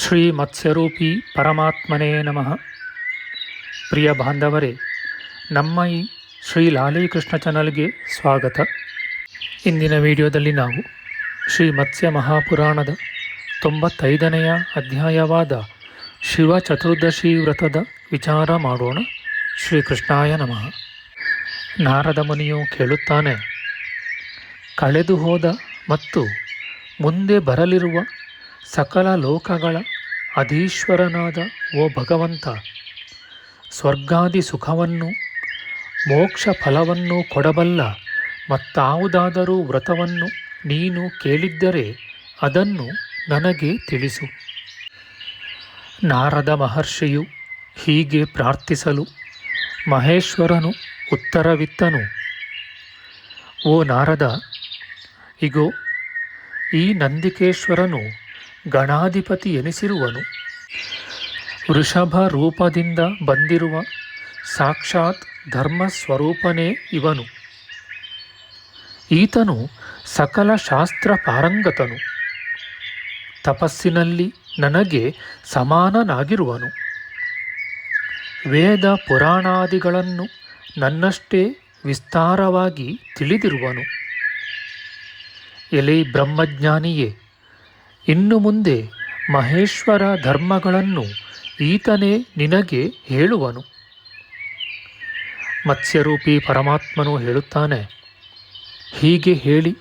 ಶ್ರೀ ಮತ್ಸ್ಯರೂಪಿ ಪರಮಾತ್ಮನೇ ನಮಃ. ಪ್ರಿಯ ಬಾಂಧವರೇ, ನಮ್ಮ ಈ ಶ್ರೀ ಲಾಲೀಕೃಷ್ಣ ಚಾನಲ್ಗೆ ಸ್ವಾಗತ. ಇಂದಿನ ವಿಡಿಯೋದಲ್ಲಿ ನಾವು ಶ್ರೀ ಮತ್ಸ್ಯ ಮಹಾಪುರಾಣದ ತೊಂಬತ್ತೈದನೆಯ ಅಧ್ಯಾಯವಾದ ಶಿವ ಚತುರ್ದಶಿ ವ್ರತದ ವಿಚಾರ ಮಾಡೋಣ. ಶ್ರೀಕೃಷ್ಣಾಯ ನಮಃ. ನಾರದ ಮುನಿಯು ಕೇಳುತ್ತಾನೆ ಕಳೆದು ಹೋದ ಮತ್ತು ಮುಂದೆ ಬರಲಿರುವ ಸಕಲ ಲೋಕಗಳ ಅಧೀಶ್ವರನಾದ ಓ ಭಗವಂತ, ಸ್ವರ್ಗಾದಿ ಸುಖವನ್ನು, ಮೋಕ್ಷ ಫಲವನ್ನು ಕೊಡಬಲ್ಲ ಮತ್ತಾವುದಾದರೂ ವ್ರತವನ್ನು ನೀನು ಕೇಳಿದ್ದರೆ ಅದನ್ನು ನನಗೆ ತಿಳಿಸು. ನಾರದ ಮಹರ್ಷಿಯು ಹೀಗೆ ಪ್ರಾರ್ಥಿಸಲು ಮಹೇಶ್ವರನು ಉತ್ತರವಿತ್ತನು. ಓ ನಾರದ, ಇಗೋ, ಈ ನಂದಿಕೇಶ್ವರನು ಗಣಾಧಿಪತಿ ಎನಿಸಿರುವನು. ವೃಷಭ ರೂಪದಿಂದ ಬಂದಿರುವ ಸಾಕ್ಷಾತ್ ಧರ್ಮ ಸ್ವರೂಪನೇ ಇವನು. ಈತನು ಸಕಲ ಶಾಸ್ತ್ರ ಪಾರಂಗತನು. ತಪಸ್ಸಿನಲ್ಲಿ ನನಗೆ ಸಮಾನನಾಗಿರುವನು. ವೇದ ಪುರಾಣಾದಿಗಳನ್ನು ನನ್ನಷ್ಟೇ ವಿಸ್ತಾರವಾಗಿ ತಿಳಿದಿರುವನು. ಎಲೆ ಬ್ರಹ್ಮಜ್ಞಾನಿಯೇ ಇನ್ನು ಮುಂದೆ ಮಹೇಶ್ವರ ಧರ್ಮಗಳನ್ನು ಈತನೇ ನಿನಗೆ ಹೇಳುವನು. ಮತ್ಸ್ಯರೂಪಿ ಪರಮಾತ್ಮನು ಹೇಳುತ್ತಾನೆ, ಹೀಗೆ ಹೇಳಿ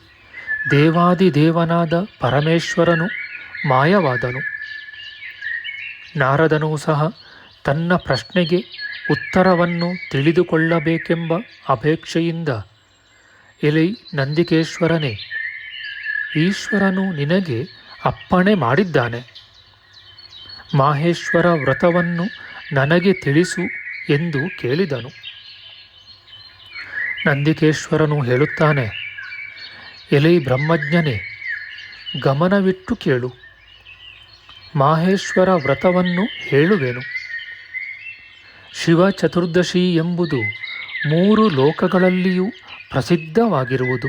ದೇವಾದಿದೇವನಾದ ಪರಮೇಶ್ವರನು ಮಾಯವಾದನು. ನಾರದನೂ ಸಹ ತನ್ನ ಪ್ರಶ್ನೆಗೆ ಉತ್ತರವನ್ನು ತಿಳಿದುಕೊಳ್ಳಬೇಕೆಂಬ ಅಪೇಕ್ಷೆಯಿಂದ, ಎಲೈ ನಂದಿಕೇಶ್ವರನೇ, ಈಶ್ವರನು ನಿನಗೆ ಅಪ್ಪಣೆ ಮಾಡಿದ್ದಾನೆ. ಮಾಹೇಶ್ವರ ವ್ರತವನ್ನು ನನಗೆ ತಿಳಿಸು ಎಂದು ಕೇಳಿದನು. ನಂದಿಕೇಶ್ವರನು ಹೇಳುತ್ತಾನೆ, ಎಲೈ ಬ್ರಹ್ಮಜ್ಞನೇ, ಗಮನವಿಟ್ಟು ಕೇಳು. ಮಾಹೇಶ್ವರ ವ್ರತವನ್ನು ಹೇಳುವೆನು. ಶಿವ ಚತುರ್ದಶಿ ಎಂಬುದು ಮೂರು ಲೋಕಗಳಲ್ಲಿಯೂ ಪ್ರಸಿದ್ಧವಾಗಿರುವುದು.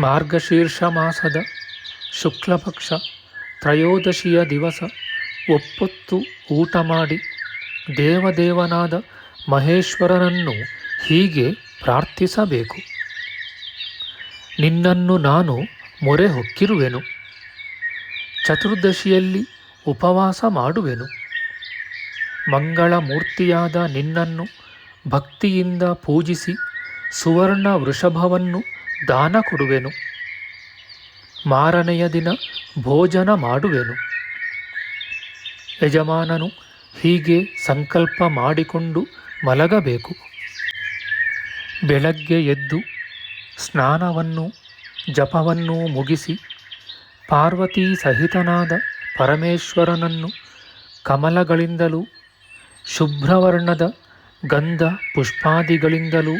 ಮಾರ್ಗಶೀರ್ಷ ಮಾಸದ ಶುಕ್ಲಪಕ್ಷ ತ್ರಯೋದಶಿಯ ದಿವಸ ಒಪ್ಪೊತ್ತು ಊಟ ಮಾಡಿ ದೇವದೇವನಾದ ಮಹೇಶ್ವರನನ್ನು ಹೀಗೆ ಪ್ರಾರ್ಥಿಸಬೇಕು. ನಿನ್ನನ್ನು ನಾನು ಮೊರೆ ಹೊಕ್ಕಿರುವೆನು. ಚತುರ್ದಶಿಯಲ್ಲಿ ಉಪವಾಸ ಮಾಡುವೆನು. ಮಂಗಳ ಮೂರ್ತಿಯಾದ ನಿನ್ನನ್ನು ಭಕ್ತಿಯಿಂದ ಪೂಜಿಸಿ ಸುವರ್ಣ ವೃಷಭವನ್ನು ದಾನ ಕೊಡುವೆನು. ಮಾರನೆಯ ದಿನ ಭೋಜನ ಮಾಡುವೆನು. ಯಜಮಾನನು ಹೀಗೆ ಸಂಕಲ್ಪ ಮಾಡಿಕೊಂಡು ಮಲಗಬೇಕು. ಬೆಳಗ್ಗೆ ಎದ್ದು ಸ್ನಾನವನ್ನು ಜಪವನ್ನು ಮುಗಿಸಿ ಪಾರ್ವತಿ ಸಹಿತನಾದ ಪರಮೇಶ್ವರನನ್ನು ಕಮಲಗಳಿಂದಲೂ ಶುಭ್ರವರ್ಣದ ಗಂಧ ಪುಷ್ಪಾದಿಗಳಿಂದಲೂ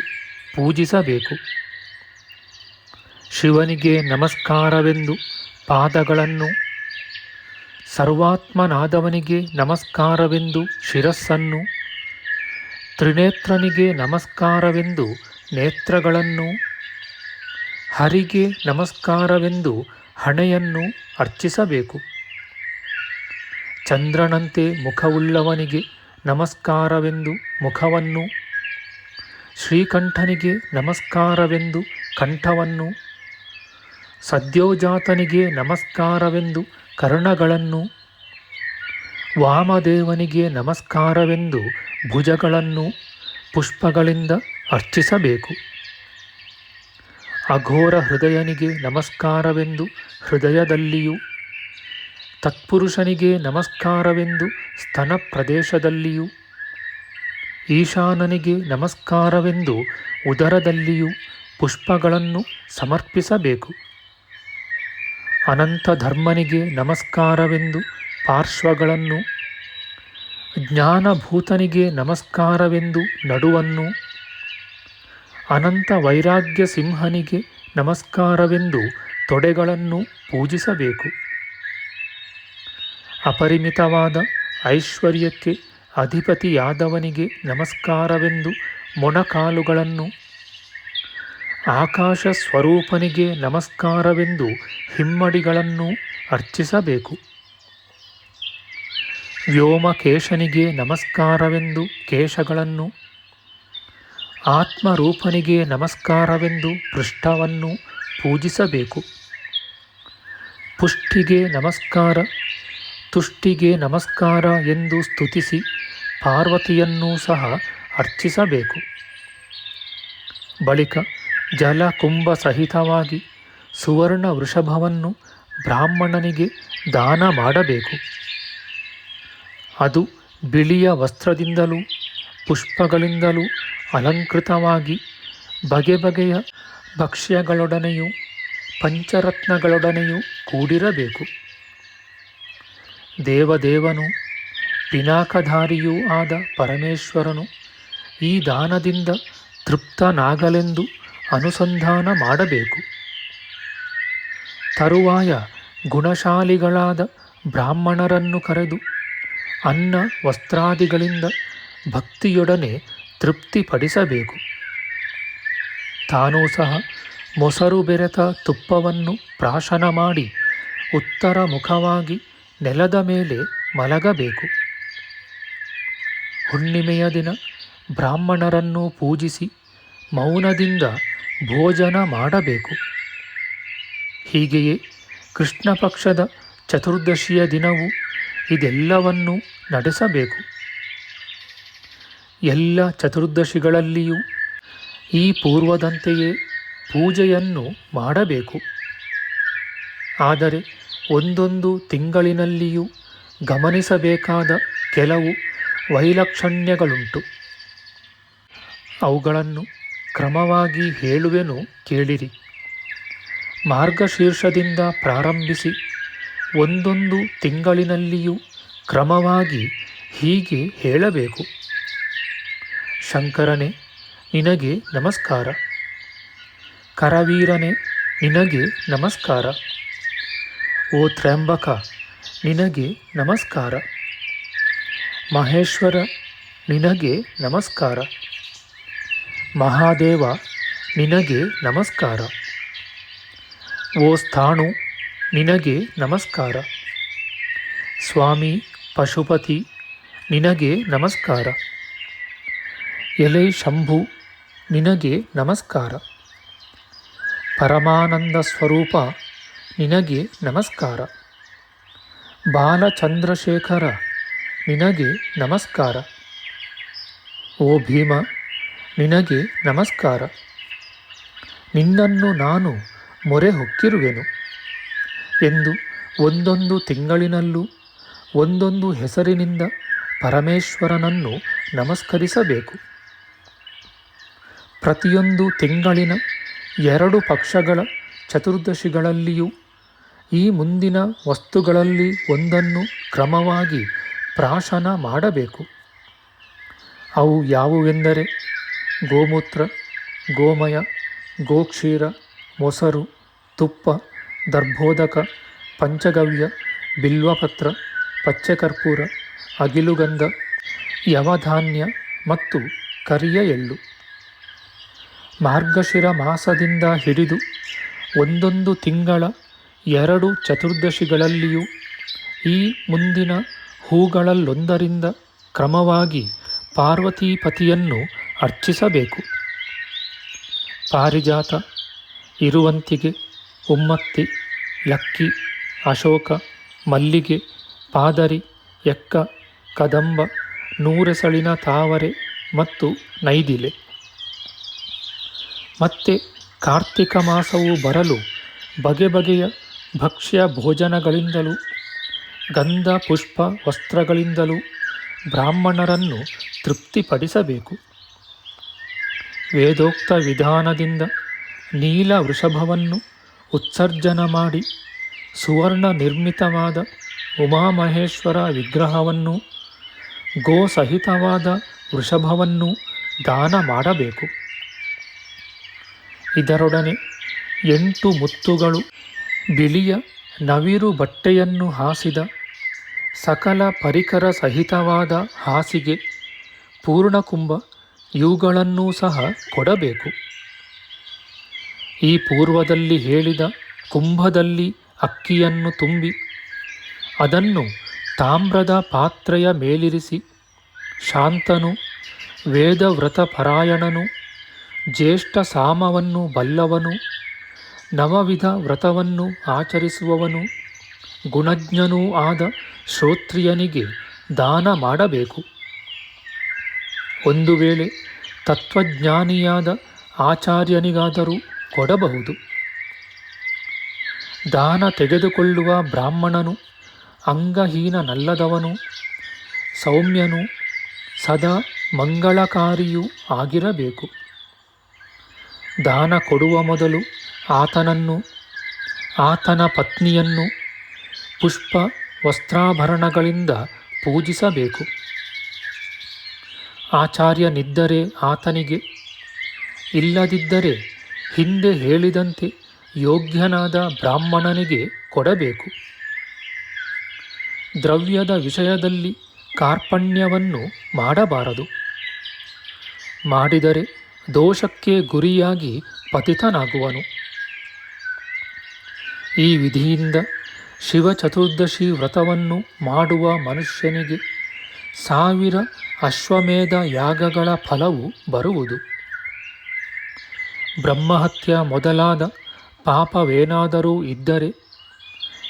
ಪೂಜಿಸಬೇಕು. ಶಿವನಿಗೆ ನಮಸ್ಕಾರವೆಂದು ಪಾದಗಳನ್ನು. ಸರ್ವಾತ್ಮನಾದವನಿಗೆ ನಮಸ್ಕಾರವೆಂದು ಶಿರಸ್ಸನ್ನು. ತ್ರಿನೇತ್ರನಿಗೆ ನಮಸ್ಕಾರವೆಂದು ನೇತ್ರಗಳನ್ನು. ಹರಿಗೆ ನಮಸ್ಕಾರವೆಂದು ಹಣೆಯನ್ನು ಅರ್ಚಿಸಬೇಕು. ಚಂದ್ರನಂತೆ ಮುಖವುಳ್ಳವನಿಗೆ ನಮಸ್ಕಾರವೆಂದು ಮುಖವನ್ನು. ಶ್ರೀಕಂಠನಿಗೆ ನಮಸ್ಕಾರವೆಂದು ಕಂಠವನ್ನು. ಸದ್ಯೋಜಾತನಿಗೆ ನಮಸ್ಕಾರವೆಂದು ಕರ್ಣಗಳನ್ನು, ವಾಮದೇವನಿಗೆ ನಮಸ್ಕಾರವೆಂದು ಭುಜಗಳನ್ನು ಪುಷ್ಪಗಳಿಂದ ಅರ್ಚಿಸಬೇಕು. ಅಘೋರ ಹೃದಯನಿಗೆ ನಮಸ್ಕಾರವೆಂದು ಹೃದಯದಲ್ಲಿಯೂ, ತತ್ಪುರುಷನಿಗೆ ನಮಸ್ಕಾರವೆಂದು ಸ್ತನ ಪ್ರದೇಶದಲ್ಲಿಯೂ ಈಶಾನನಿಗೆ ನಮಸ್ಕಾರವೆಂದು ಉದರದಲ್ಲಿಯೂ ಪುಷ್ಪಗಳನ್ನು ಸಮರ್ಪಿಸಬೇಕು. ಅನಂತ ಧರ್ಮನಿಗೆ ನಮಸ್ಕಾರವೆಂದು ಪಾರ್ಶ್ವಗಳನ್ನು, ಜ್ಞಾನಭೂತನಿಗೆ ನಮಸ್ಕಾರವೆಂದು ನಡುವನ್ನು ಅನಂತ ವೈರಾಗ್ಯ ಸಿಂಹನಿಗೆ ನಮಸ್ಕಾರವೆಂದು ತೊಡೆಗಳನ್ನು ಪೂಜಿಸಬೇಕು. ಅಪರಿಮಿತವಾದ ಐಶ್ವರ್ಯಕ್ಕೆ ಅಧಿಪತಿಯಾದವನಿಗೆ ನಮಸ್ಕಾರವೆಂದು ಮೊಣಕಾಲುಗಳನ್ನು ಆಕಾಶ ಸ್ವರೂಪನಿಗೆ ನಮಸ್ಕಾರವೆಂದು ಹಿಮ್ಮಡಿಗಳನ್ನು ಅರ್ಚಿಸಬೇಕು. ವ್ಯೋಮಕೇಶನಿಗೆ ನಮಸ್ಕಾರವೆಂದು ಕೇಶಗಳನ್ನು, ಆತ್ಮರೂಪನಿಗೆ ನಮಸ್ಕಾರವೆಂದು ಪೃಷ್ಠವನ್ನು ಪೂಜಿಸಬೇಕು. ಪುಷ್ಟಿಗೆ ನಮಸ್ಕಾರ, ತುಷ್ಟಿಗೆ ನಮಸ್ಕಾರ ಎಂದು ಸ್ತುತಿಸಿ ಪಾರ್ವತಿಯನ್ನೂ ಸಹ ಅರ್ಚಿಸಬೇಕು. ಬಳಿಕ ಜಲಕುಂಭ ಸಹಿತವಾಗಿ ಸುವರ್ಣ ವೃಷಭವನ್ನು ಬ್ರಾಹ್ಮಣನಿಗೆ ದಾನ ಮಾಡಬೇಕು. ಅದು ಬಿಳಿಯ ವಸ್ತ್ರದಿಂದಲೂ, ಪುಷ್ಪಗಳಿಂದಲೂ ಅಲಂಕೃತವಾಗಿ ಬಗೆ ಬಗೆಯ ಭಕ್ಷ್ಯಗಳೊಡನೆಯೂ, ಪಂಚರತ್ನಗಳೊಡನೆಯೂ ಕೂಡಿರಬೇಕು. ದೇವದೇವನು, ಪಿನಾಕಧಾರಿಯೂ ಆದ ಪರಮೇಶ್ವರನು ಈ ದಾನದಿಂದ ತೃಪ್ತನಾಗಲೆಂದು ಅನುಸಂಧಾನ ಮಾಡಬೇಕು. ತರುವಾಯ ಗುಣಶಾಲಿಗಳಾದ ಬ್ರಾಹ್ಮಣರನ್ನು ಕರೆದು ಅನ್ನ ವಸ್ತ್ರಾದಿಗಳಿಂದ ಭಕ್ತಿಯೊಡನೆ ತೃಪ್ತಿಪಡಿಸಬೇಕು. ತಾನೂ ಸಹ ಮೊಸರು ಬೆರೆತ ತುಪ್ಪವನ್ನು ಪ್ರಾಶನ ಮಾಡಿ ಉತ್ತರ ಮುಖವಾಗಿ ನೆಲದ ಮೇಲೆ ಮಲಗಬೇಕು. ಹುಣ್ಣಿಮೆಯ ದಿನ ಬ್ರಾಹ್ಮಣರನ್ನು ಪೂಜಿಸಿ ಮೌನದಿಂದ ಭೋಜನ ಮಾಡಬೇಕು. ಹೀಗೆಯೇ ಕೃಷ್ಣ ಪಕ್ಷದ ಚತುರ್ದಶಿಯ ದಿನವು ಇದೆಲ್ಲವನ್ನು ನಡೆಸಬೇಕು. ಎಲ್ಲ ಚತುರ್ದಶಿಗಳಲ್ಲಿಯೂ ಈ ಪೂರ್ವದಂತೆಯೇ ಪೂಜೆಯನ್ನು ಮಾಡಬೇಕು. ಆದರೆ ಒಂದೊಂದು ತಿಂಗಳಿನಲ್ಲಿಯೂ ಗಮನಿಸಬೇಕಾದ ಕೆಲವು ವೈಲಕ್ಷಣ್ಯಗಳುಂಟು. ಅವುಗಳನ್ನು ಕ್ರಮವಾಗಿ ಹೇಳುವೆನು ಕೇಳಿರಿ. ಮಾರ್ಗಶೀರ್ಷದಿಂದ ಪ್ರಾರಂಭಿಸಿ ಒಂದೊಂದು ತಿಂಗಳಿನಲ್ಲಿಯೂ ಕ್ರಮವಾಗಿ ಹೀಗೆ ಹೇಳಬೇಕು. ಶಂಕರನೇ, ನಿನಗೆ ನಮಸ್ಕಾರ. ಕರವೀರನೇ, ನಿನಗೆ ನಮಸ್ಕಾರ. ಓ ತ್ರ್ಯಂಬಕ, ನಿನಗೆ ನಮಸ್ಕಾರ. ಮಹೇಶ್ವರ, ನಿನಗೆ ನಮಸ್ಕಾರ. ಮಹಾದೇವ, ನಿನಗೆ ನಮಸ್ಕಾರ. ಓ ಸ್ಥಾಣು, ನಿನಗೆ ನಮಸ್ಕಾರ. ಸ್ವಾಮಿ, ಪಶುಪತಿ, ನಿನಗೆ ನಮಸ್ಕಾರ. ಎಲೆ ಶಂಭು, ನಿನಗೆ ನಮಸ್ಕಾರ. ಪರಮಾನಂದ ಸ್ವರೂಪ, ನಿನಗೆ ನಮಸ್ಕಾರ. ಬಾಲಚಂದ್ರಶೇಖರ, ನಿನಗೆ ನಮಸ್ಕಾರ. ಓ ಭೀಮ ನಿನಗೆ ನಮಸ್ಕಾರ. ನಿನ್ನನ್ನು ನಾನು ಮೊರೆ ಹೊಕ್ಕಿರುವೆನು. ಎಂದು ಒಂದೊಂದು ತಿಂಗಳಿನಲ್ಲೂ ಒಂದೊಂದು ಹೆಸರಿನಿಂದ ಪರಮೇಶ್ವರನನ್ನು ನಮಸ್ಕರಿಸಬೇಕು. ಪ್ರತಿಯೊಂದು ತಿಂಗಳಿನ ಎರಡು ಪಕ್ಷಗಳ ಚತುರ್ದಶಿಗಳಲ್ಲಿಯೂ ಈ ಮುಂದಿನ ವಸ್ತುಗಳಲ್ಲಿ ಒಂದನ್ನು ಕ್ರಮವಾಗಿ ಪ್ರಾಶನ ಮಾಡಬೇಕು. ಅವು ಯಾವುವೆಂದರೆ ಗೋಮೂತ್ರ, ಗೋಮಯ, ಗೋಕ್ಷೀರ, ಮೊಸರು, ತುಪ್ಪ, ದರ್ಭೋದಕ, ಪಂಚಗವ್ಯ, ಬಿಲ್ವಪತ್ರ, ಪಚ್ಚಕರ್ಪೂರ, ಅಗಿಲುಗಂಧ ಯವಧಾನ್ಯ ಮತ್ತು ಕರಿಯ ಎಳ್ಳು. ಮಾರ್ಗಶಿರ ಮಾಸದಿಂದ ಹಿಡಿದು ಒಂದೊಂದು ತಿಂಗಳ, ಎರಡು ಚತುರ್ದಶಿಗಳಲ್ಲಿಯೂ ಈ ಮುಂದಿನ ಹೂಗಳಲ್ಲೊಂದರಿಂದ ಕ್ರಮವಾಗಿ ಪಾರ್ವತೀಪತಿಯನ್ನು ಅರ್ಚಿಸಬೇಕು. ಪಾರಿಜಾತ, ಇರುವಂತಿಗೆ, ಉಮ್ಮತ್ತಿ, ಲಕ್ಕಿ, ಅಶೋಕ, ಮಲ್ಲಿಗೆ, ಪಾದರಿ, ಎಕ್ಕ, ಕದಂಬ, ನೂರೆಸಳಿನ ತಾವರೆ ಮತ್ತು ನೈದಿಲೆ. ಮತ್ತೆ ಕಾರ್ತಿಕ ಮಾಸವು ಬರಲು ಬಗೆ ಬಗೆಯ ಭಕ್ಷ್ಯ ಭೋಜನಗಳಿಂದಲೂ, ಗಂಧ, ಪುಷ್ಪ, ವಸ್ತ್ರಗಳಿಂದಲೂ ಬ್ರಾಹ್ಮಣರನ್ನು ತೃಪ್ತಿಪಡಿಸಬೇಕು. ವೇದೋಕ್ತ ವಿಧಾನದಿಂದ ನೀಲ ವೃಷಭವನ್ನು ಉತ್ಸರ್ಜನ ಮಾಡಿ ಸುವರ್ಣ ನಿರ್ಮಿತವಾದ ಉಮಾಮಹೇಶ್ವರ ವಿಗ್ರಹವನ್ನು, ಗೋಸಹಿತವಾದ ವೃಷಭವನ್ನು ದಾನ ಮಾಡಬೇಕು. ಇದರೊಡನೆ ಎಂಟು ಮುತ್ತುಗಳು, ಬಿಳಿಯ ನವಿರು ಬಟ್ಟೆಯನ್ನು ಹಾಸಿದ ಸಕಲ ಪರಿಕರ ಸಹಿತವಾದ ಹಾಸಿಗೆ, ಪೂರ್ಣಕುಂಭ ಇವುಗಳನ್ನೂ ಸಹ ಕೊಡಬೇಕು. ಈ ಪೂರ್ವದಲ್ಲಿ ಹೇಳಿದ ಕುಂಭದಲ್ಲಿ ಅಕ್ಕಿಯನ್ನು ತುಂಬಿ, ಅದನ್ನು ತಾಮ್ರದ ಪಾತ್ರೆಯ ಮೇಲಿರಿಸಿ, ಶಾಂತನು ವೇದವ್ರತ ಪರಾಯಣನು ಜ್ಯೇಷ್ಠ ಸಾಮವನ್ನು ಬಲ್ಲವನು, ನವವಿಧ ವ್ರತವನ್ನು ಆಚರಿಸುವವನು, ಗುಣಜ್ಞನೂ ಆದ ಶ್ರೋತ್ರಿಯನಿಗೆ ದಾನ ಮಾಡಬೇಕು. ಒಂದು ವೇಳೆ ತತ್ವಜ್ಞಾನಿಯಾದ ಆಚಾರ್ಯನಿಗಾದರೂ ಕೊಡಬಹುದು. ದಾನ ತೆಗೆದುಕೊಳ್ಳುವ ಬ್ರಾಹ್ಮಣನು ಅಂಗಹೀನನಲ್ಲದವನು, ಸೌಮ್ಯನು ಸದಾ ಮಂಗಳಕಾರಿಯೂ ಆಗಿರಬೇಕು. ದಾನ ಕೊಡುವ ಮೊದಲು ಆತನನ್ನು, ಆತನ ಪತ್ನಿಯನ್ನು ಪುಷ್ಪ ವಸ್ತ್ರಾಭರಣಗಳಿಂದ ಪೂಜಿಸಬೇಕು. ಆಚಾರ್ಯನಿದ್ದರೆ ಆತನಿಗೆ. ಇಲ್ಲದಿದ್ದರೆ ಹಿಂದೆ ಹೇಳಿದಂತೆ ಯೋಗ್ಯನಾದ ಬ್ರಾಹ್ಮಣನಿಗೆ ಕೊಡಬೇಕು. ದ್ರವ್ಯದ ವಿಷಯದಲ್ಲಿ ಕಾರ್ಪಣ್ಯವನ್ನು ಮಾಡಬಾರದು. ಮಾಡಿದರೆ ದೋಷಕ್ಕೆ ಗುರಿಯಾಗಿ ಪತಿತನಾಗುವನು. ಈ ವಿಧಿಯಿಂದ ಶಿವಚತುರ್ದಶಿ ವ್ರತವನ್ನು ಮಾಡುವ ಮನುಷ್ಯನಿಗೆ ಸಾವಿರ ಅಶ್ವಮೇಧ ಯಾಗಗಳ ಫಲವು ಬರುವುದು. ಬ್ರಹ್ಮಹತ್ಯ ಮೊದಲಾದ ಪಾಪವೇನಾದರೂ ಇದ್ದರೆ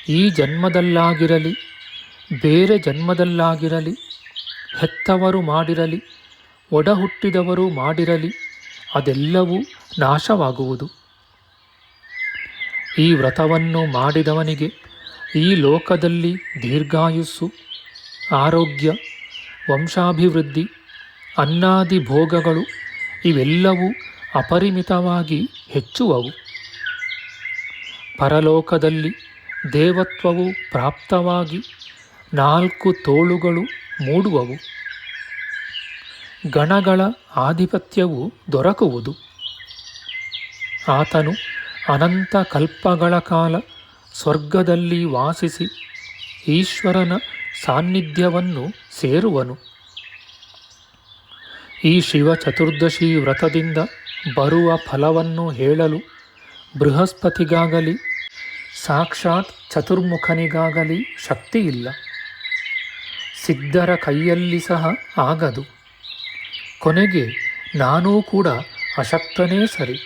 ಈ ಜನ್ಮದಲ್ಲಾಗಿರಲಿ, ಬೇರೆ ಜನ್ಮದಲ್ಲಾಗಿರಲಿ, ಹೆತ್ತವರು ಮಾಡಿರಲಿ, ಒಡಹುಟ್ಟಿದವರು ಮಾಡಿರಲಿ, ಅದೆಲ್ಲವೂ ನಾಶವಾಗುವುದು. ಈ ವ್ರತವನ್ನು ಮಾಡಿದವನಿಗೆ ಈ ಲೋಕದಲ್ಲಿ ದೀರ್ಘಾಯುಸ್ಸು, ಆರೋಗ್ಯ ವಂಶಾಭಿವೃದ್ಧಿ, ಅನ್ನಾದಿ ಭೋಗಗಳು ಇವೆಲ್ಲವೂ ಅಪರಿಮಿತವಾಗಿ ಹೆಚ್ಚುವವು. ಪರಲೋಕದಲ್ಲಿ ದೇವತ್ವವು ಪ್ರಾಪ್ತವಾಗಿ ನಾಲ್ಕು ತೋಳುಗಳು ಮೂಡುವವು. ಗಣಗಳ ಆಧಿಪತ್ಯವು ದೊರಕುವುದು. ಆತನು ಅನಂತ ಕಲ್ಪಗಳ ಕಾಲ ಸ್ವರ್ಗದಲ್ಲಿ ವಾಸಿಸಿ ಈಶ್ವರನ ಸಾನ್ನಿಧ್ಯವನ್ನು ಸೇರುವನು. ಈ ಶಿವ ಚತುರ್ದಶಿ ವ್ರತದಿಂದ ಬರುವ ಫಲವನ್ನು ಹೇಳಲು ಬೃಹಸ್ಪತಿಗಾಗಲಿ, ಸಾಕ್ಷಾತ್ ಚತುರ್ಮುಖನಿಗಾಗಲಿ ಶಕ್ತಿಯಿಲ್ಲ. ಸಿದ್ಧರ ಕೈಯಲ್ಲಿ ಸಹ ಆಗದು. ಕೊನೆಗೆ ನಾನೂ ಕೂಡ ಅಶಕ್ತನೇ ಸರಿ.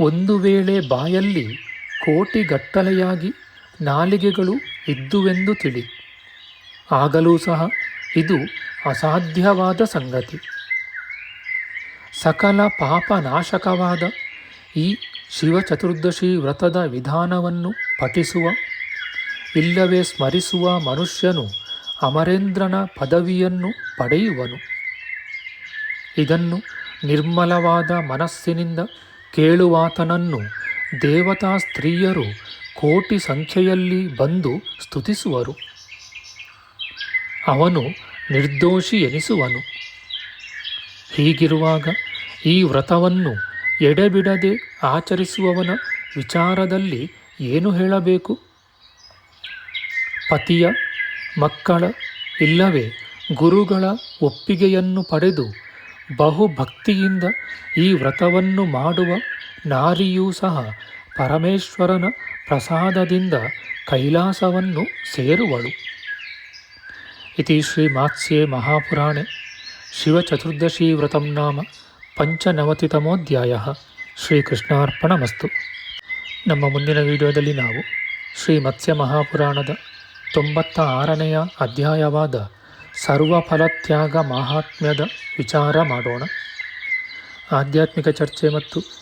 ಒಂದು ವೇಳೆ ಬಾಯಲ್ಲಿ ಕೋಟಿಗಟ್ಟಲೆಯಾಗಿ ನಾಲಿಗೆಗಳು ಇದ್ದುವೆಂದು ತಿಳಿ. ಆಗಲೂ ಸಹ ಇದು ಅಸಾಧ್ಯವಾದ ಸಂಗತಿ. ಸಕಲ ಪಾಪನಾಶಕವಾದ ಈ ಶಿವಚತುರ್ದಶಿ ವ್ರತದ ವಿಧಾನವನ್ನು ಪಠಿಸುವ, ಇಲ್ಲವೇ ಸ್ಮರಿಸುವ ಮನುಷ್ಯನು ಅಮರೇಂದ್ರನ ಪದವಿಯನ್ನು ಪಡೆಯುವನು. ಇದನ್ನು ನಿರ್ಮಲವಾದ ಮನಸ್ಸಿನಿಂದ ಕೇಳುವಾತನನ್ನು ದೇವತಾ ಸ್ತ್ರೀಯರು ಕೋಟಿ ಸಂಖ್ಯೆಯಲ್ಲಿ ಬಂದು ಸ್ತುತಿಸುವರು. ಅವನು ನಿರ್ದೋಷಿ ಎನಿಸುವನು. ಹೀಗಿರುವಾಗ ಈ ವ್ರತವನ್ನು ಎಡೆಬಿಡದೆ ಆಚರಿಸುವವನ ವಿಚಾರದಲ್ಲಿ ಏನು ಹೇಳಬೇಕು? ಪತಿಯ ಮಕ್ಕಳ ಇಲ್ಲವೇ ಗುರುಗಳ ಒಪ್ಪಿಗೆಯನ್ನು ಪಡೆದು ಬಹುಭಕ್ತಿಯಿಂದ ಈ ವ್ರತವನ್ನು ಮಾಡುವ ನಾರಿಯೂ ಸಹ ಪರಮೇಶ್ವರನ ಪ್ರಸಾದದಿಂದ ಕೈಲಾಸವನ್ನು ಸೇರುವಳು. ಇತಿ ಶ್ರೀಮಾತ್ಸ್ಯೆ ಮಹಾಪುರಾಣೆ, ಶಿವಚತುರ್ದಶಿ ವ್ರತಂ ನಾಮ, ಪಂಚನವತಿತಮೋಧ್ಯಾಯ. ಶ್ರೀಕೃಷ್ಣಾರ್ಪಣಮಸ್ತು. ನಮ್ಮ ಮುಂದಿನ ವಿಡಿಯೋದಲ್ಲಿ ನಾವು ಶ್ರೀ ಮತ್ಸ್ಯ ಮಹಾಪುರಾಣದ ತೊಂಬತ್ತ ಆರನೆಯ ಅಧ್ಯಾಯವಾದ ಸರ್ವಫಲತ್ಯಾಗ ಮಹಾತ್ಮ್ಯದ ವಿಚಾರ ಮಾಡೋಣ. ಆಧ್ಯಾತ್ಮಿಕ ಚರ್ಚೆ ಮತ್ತು